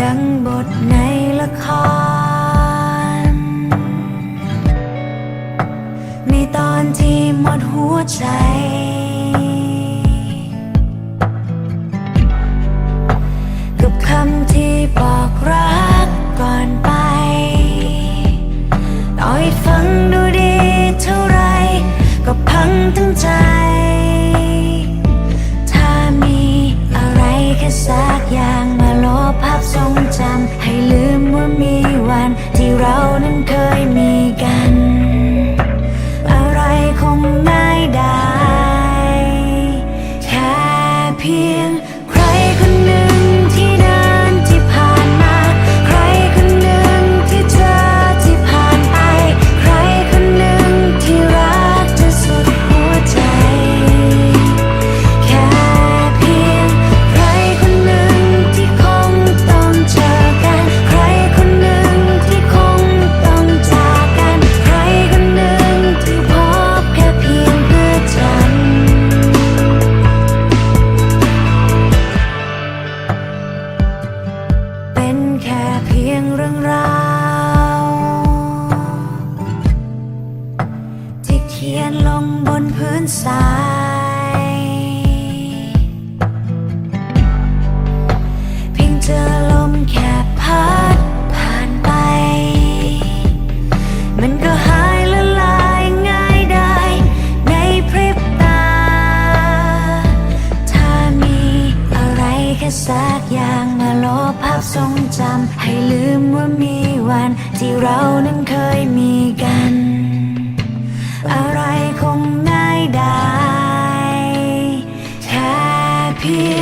ดังบทในละคร ในตอนที่หมดหัวใจ แค่เพียงเรื่องราว ที่เขียนลงบนพื้นสาย ทรงจำให้ลืมว่ามีวันที่เรานั้นเคยมีกัน อะไรคงง่ายได้แค่เพียง